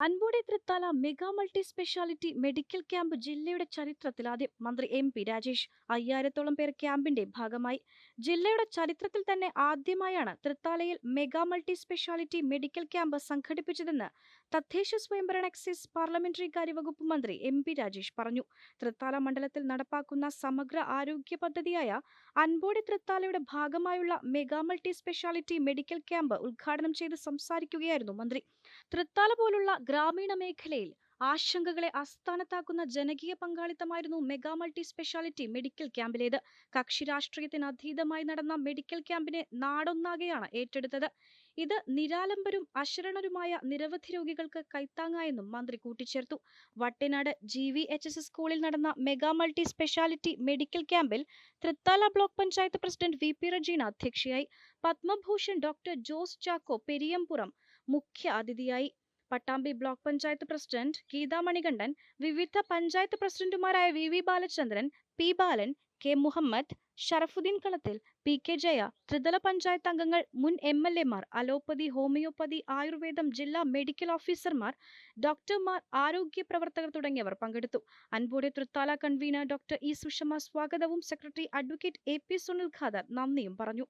അൻപൂടി Thrithala mega multi speciality medical camp ജില്ലയുടെ ചരിത്രത്തിൽ ആദ്യം മന്ത്രി എം പി രാജേഷ് അയ്യായിരത്തോളം പേർ ക്യാമ്പിന്റെ ഭാഗമായി. ജില്ലയുടെ ചരിത്രത്തിൽ തന്നെ ആദ്യമായാണ് തൃത്താലയിൽ mega multi speciality medical camp സംഘടിപ്പിച്ചതെന്ന് തദ്ദേശ സ്വയംഭരണ എക്സൈസ് പാർലമെന്ററി കാര്യവകുപ്പ് മന്ത്രി എം പി രാജേഷ് പറഞ്ഞു. തൃത്താല മണ്ഡലത്തിൽ നടപ്പാക്കുന്ന സമഗ്ര ആരോഗ്യ പദ്ധതിയായ അൻപോടി തൃത്താലയുടെ ഭാഗമായുള്ള mega multi speciality medical camp ഉദ്ഘാടനം ചെയ്ത് സംസാരിക്കുകയായിരുന്നു മന്ത്രി. തൃത്താല പോലുള്ള ഗ്രാമീണ മേഖലയിൽ ആശങ്കകളെ അസ്ഥാനത്താക്കുന്ന ജനകീയ പങ്കാളിത്തമായിരുന്നു മെഗാ മൾട്ടി സ്പെഷ്യാലിറ്റി മെഡിക്കൽ ക്യാമ്പിലേത്. കക്ഷി രാഷ്ട്രീയത്തിന് അതീതമായി നടന്ന മെഡിക്കൽ ക്യാമ്പിനെ നാടൊന്നാകെയാണ് ഏറ്റെടുത്തത്. ഇത് നിരാലംബരും അശരണരുമായ നിരവധി രോഗികൾക്ക് കൈത്താങ്ങായെന്നും മന്ത്രി കൂട്ടിച്ചേർത്തു. Vattinad G V H S സ്കൂളിൽ നടന്ന മെഗാ മൾട്ടി സ്പെഷ്യാലിറ്റി മെഡിക്കൽ ക്യാമ്പിൽ Thrithala block panchayat president V P Rajeena അധ്യക്ഷയായി. പത്മഭൂഷൺ ഡോക്ടർ ജോസ് ചാക്കോ പെരിയമ്പുറം മുഖ്യ അതിഥിയായി. പട്ടാമ്പി ബ്ലോക്ക് പഞ്ചായത്ത് പ്രസിഡന്റ് ഗീതാ മണികണ്ഠൻ വിവിധ പഞ്ചായത്ത് പ്രസിഡന്റുമാരായ V V Balachandran P Balan K Muhammad Sharafudheen Kalathil P K Jaya ത്രിതല പഞ്ചായത്ത് അംഗങ്ങൾ മുൻ എം എൽ എമാർ അലോപ്പതി ഹോമിയോപ്പതി ആയുർവേദം ജില്ലാ മെഡിക്കൽ ഓഫീസർമാർ ഡോക്ടർമാർ ആരോഗ്യ പ്രവർത്തകർ തുടങ്ങിയവർ പങ്കെടുത്തു. അൻപോടെ Thrithala convener doctor E Sushama സ്വാഗതവും secretary advocate A P Sunil Khader നന്ദിയും പറഞ്ഞു.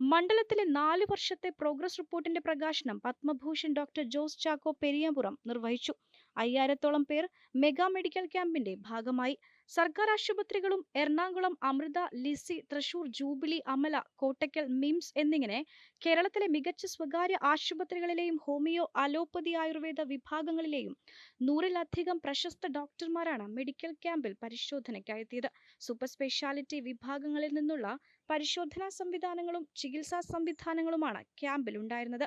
മണ്ഡലത്തിലെ നാല് വർഷത്തെ പ്രോഗ്രസ് റിപ്പോർട്ടിന്റെ പ്രകാശനം പത്മഭൂഷൺ ഡോക്ടർ ജോസ് ചാക്കോ പെരിയപുറം നിർവഹിച്ചു. അയ്യായിരത്തോളം പേർ മെഗാ മെഡിക്കൽ ക്യാമ്പിന്റെ ഭാഗമായി സർക്കാർ ആശുപത്രികളും എറണാകുളം അമൃത ലിസി തൃശൂർ ജൂബിലി അമല കോട്ടയ്ക്കൽ മിംസ് എന്നിങ്ങനെ കേരളത്തിലെ മികച്ച സ്വകാര്യ ആശുപത്രികളിലെയും ഹോമിയോ അലോപ്പതി ആയുർവേദ വിഭാഗങ്ങളിലെയും നൂറിലധികം പ്രശസ്ത ഡോക്ടർമാരാണ് മെഡിക്കൽ ക്യാമ്പിൽ പരിശോധനയ്ക്കായെത്തിയത്. സൂപ്പർ സ്പെഷ്യാലിറ്റി വിഭാഗങ്ങളിൽ നിന്നുള്ള പരിശോധനാ സംവിധാനങ്ങളും ചികിത്സാ സംവിധാനങ്ങളുമാണ് ക്യാമ്പിൽ ഉണ്ടായിരുന്നത്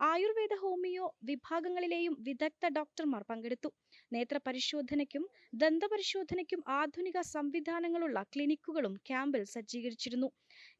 ആയുർവേദ ഹോമിയോ വിഭാഗങ്ങളിലെയും വിദഗ്ധ ഡോക്ടർമാർ പങ്കെടുത്തു. നേത്ര പരിശോധനയ്ക്കും ദന്തപരിശോധനയ്ക്കും ആധുനിക സംവിധാനങ്ങളുള്ള ക്ലിനിക്കുകളും ക്യാമ്പിൽ സജ്ജീകരിച്ചിരുന്നു.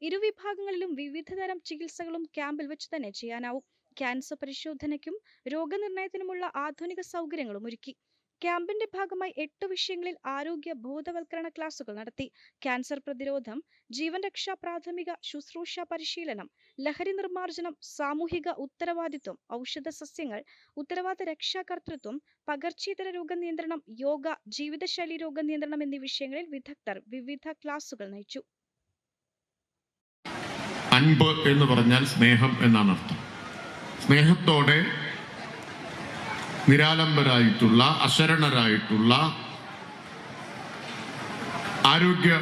ഇരുവിഭാഗങ്ങളിലും വിവിധതരം ചികിത്സകളും ക്യാമ്പിൽ വെച്ച് തന്നെ ചെയ്യാനാവും. ക്യാൻസർ പരിശോധനയ്ക്കും രോഗനിർണയത്തിനുമുള്ള ആധുനിക സൗകര്യങ്ങളും ഒരുക്കി. ക്യാമ്പിന്റെ ഭാഗമായി എട്ട് വിഷയങ്ങളിൽ ആരോഗ്യ ബോധവൽക്കരണ ക്ലാസുകൾ നടത്തി. ക്യാൻസർ പ്രതിരോധം ജീവൻ രക്ഷാ പ്രാഥമിക ശുശ്രൂഷ പരിശീലനം ലഹരി നിർമ്മാർജനം സാമൂഹിക ഉത്തരവാദിത്വം ഔഷധ സസ്യങ്ങൾ ഉത്തരവാദിത്ത രക്ഷാകർത്തൃത്വം പകർച്ചേതര രോഗനിയന്ത്രണം യോഗ ജീവിതശൈലി രോഗനിയന്ത്രണം എന്നീ വിഷയങ്ങളിൽ വിദഗ്ധർ വിവിധ ക്ലാസുകൾ നയിച്ചു. അൻപ് എന്ന് പറഞ്ഞാൽ സ്നേഹം എന്നാണ് അർത്ഥം. സ്നേഹത്തോടെ നിരാലംബരായിട്ടുള്ള അശരണരായിട്ടുള്ള ആരോഗ്യ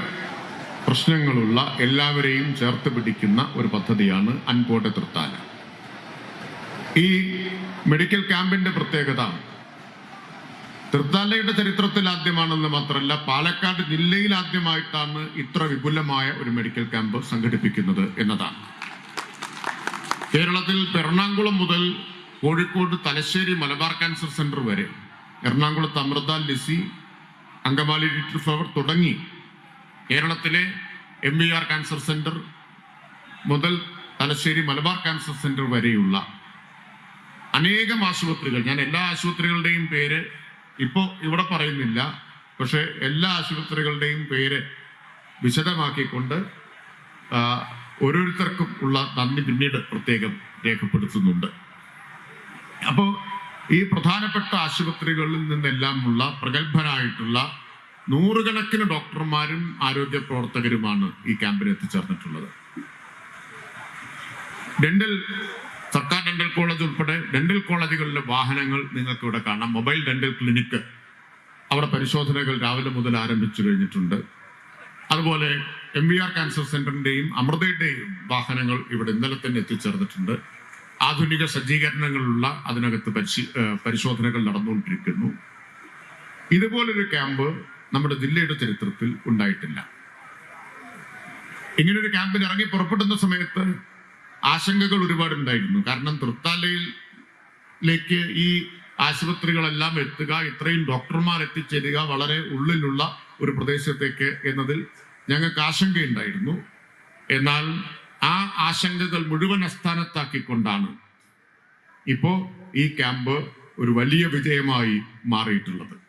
പ്രശ്നങ്ങളുള്ള എല്ലാവരെയും ചേർത്ത് പിടിക്കുന്ന ഒരു പദ്ധതിയാണ് അൻപോട്ടെ തൃത്താല. ഈ മെഡിക്കൽ ക്യാമ്പിന്റെ പ്രത്യേകത തൃത്താലയുടെ ചരിത്രത്തിൽ ആദ്യമാണെന്ന് മാത്രമല്ല പാലക്കാട് ജില്ലയിൽ ആദ്യമായിട്ടാണ് ഇത്ര വിപുലമായ ഒരു മെഡിക്കൽ ക്യാമ്പ് സംഘടിപ്പിക്കുന്നത് എന്നതാണ്. കേരളത്തിൽ എറണാകുളം മുതൽ കോഴിക്കോട് തലശ്ശേരി മലബാർ ക്യാൻസർ സെന്റർ വരെ എറണാകുളത്ത് അമൃത ലിസി അങ്കമാലി ലിറ്റിൽ ഫ്ലവർ തുടങ്ങി കേരളത്തിലെ M V R cancer centre മുതൽ തലശ്ശേരി മലബാർ ക്യാൻസർ സെന്റർ വരെയുള്ള അനേകം ആശുപത്രികൾ. ഞാൻ എല്ലാ ആശുപത്രികളുടെയും പേര് ഇപ്പോൾ ഇവിടെ പറയുന്നില്ല. പക്ഷേ എല്ലാ ആശുപത്രികളുടെയും പേര് വിശദമാക്കിക്കൊണ്ട് ഓരോരുത്തർക്കും ഉള്ള നന്ദി പിന്നീട് പ്രത്യേകം രേഖപ്പെടുത്തുന്നുണ്ട്. അപ്പോൾ ഈ പ്രധാനപ്പെട്ട ആശുപത്രികളിൽ നിന്നെല്ലാമുള്ള പ്രഗത്ഭരായിട്ടുള്ള നൂറുകണക്കിന് ഡോക്ടർമാരും ആരോഗ്യ പ്രവർത്തകരുമാണ് ഈ ക്യാമ്പിൽ എത്തിച്ചേർന്നിട്ടുള്ളത് ഡെന്റൽ സർക്കാർ ഡെന്റൽ കോളേജ് ഉൾപ്പെടെ ഡെന്റൽ കോളേജുകളിലെ വാഹനങ്ങൾ നിങ്ങൾക്ക് ഇവിടെ കാണാം. മൊബൈൽ ഡെന്റൽ ക്ലിനിക്ക് അവിടെ പരിശോധനകൾ രാവിലെ മുതൽ ആരംഭിച്ചു കഴിഞ്ഞിട്ടുണ്ട്. അതുപോലെ എം വി ആർ ക്യാൻസർ സെന്ററിന്റെയും അമൃതയുടെയും വാഹനങ്ങൾ ഇവിടെ ഇന്നലെ തന്നെ എത്തിച്ചേർന്നിട്ടുണ്ട്. ആധുനിക സജ്ജീകരണങ്ങളുള്ള അതിനകത്ത് പരിശീ പരിശോധനകൾ നടന്നുകൊണ്ടിരിക്കുന്നു. ഇതുപോലൊരു ക്യാമ്പ് നമ്മുടെ ജില്ലയുടെ ചരിത്രത്തിൽ ഉണ്ടായിട്ടില്ല. ഇങ്ങനൊരു ക്യാമ്പിൽ ഇറങ്ങി പുറപ്പെടുന്ന സമയത്ത് ആശങ്കകൾ ഒരുപാട് ഉണ്ടായിരുന്നു. കാരണം തൃത്താലയിലേക്ക് ഈ ആശുപത്രികളെല്ലാം എത്തുക ഇത്രയും ഡോക്ടർമാർ എത്തിച്ചേരുക വളരെ ഉള്ളിലുള്ള ഒരു പ്രദേശത്തേക്ക് എന്നതിൽ ഞങ്ങൾക്ക് ആശങ്കയുണ്ടായിരുന്നു. എന്നാൽ ആ ആശങ്കകൾ മുഴുവൻ അസ്ഥാനത്താക്കിക്കൊണ്ടാണ് ഇപ്പോ ഈ ക്യാമ്പ് ഒരു വലിയ വിജയമായി മാറിയിട്ടുള്ളത്.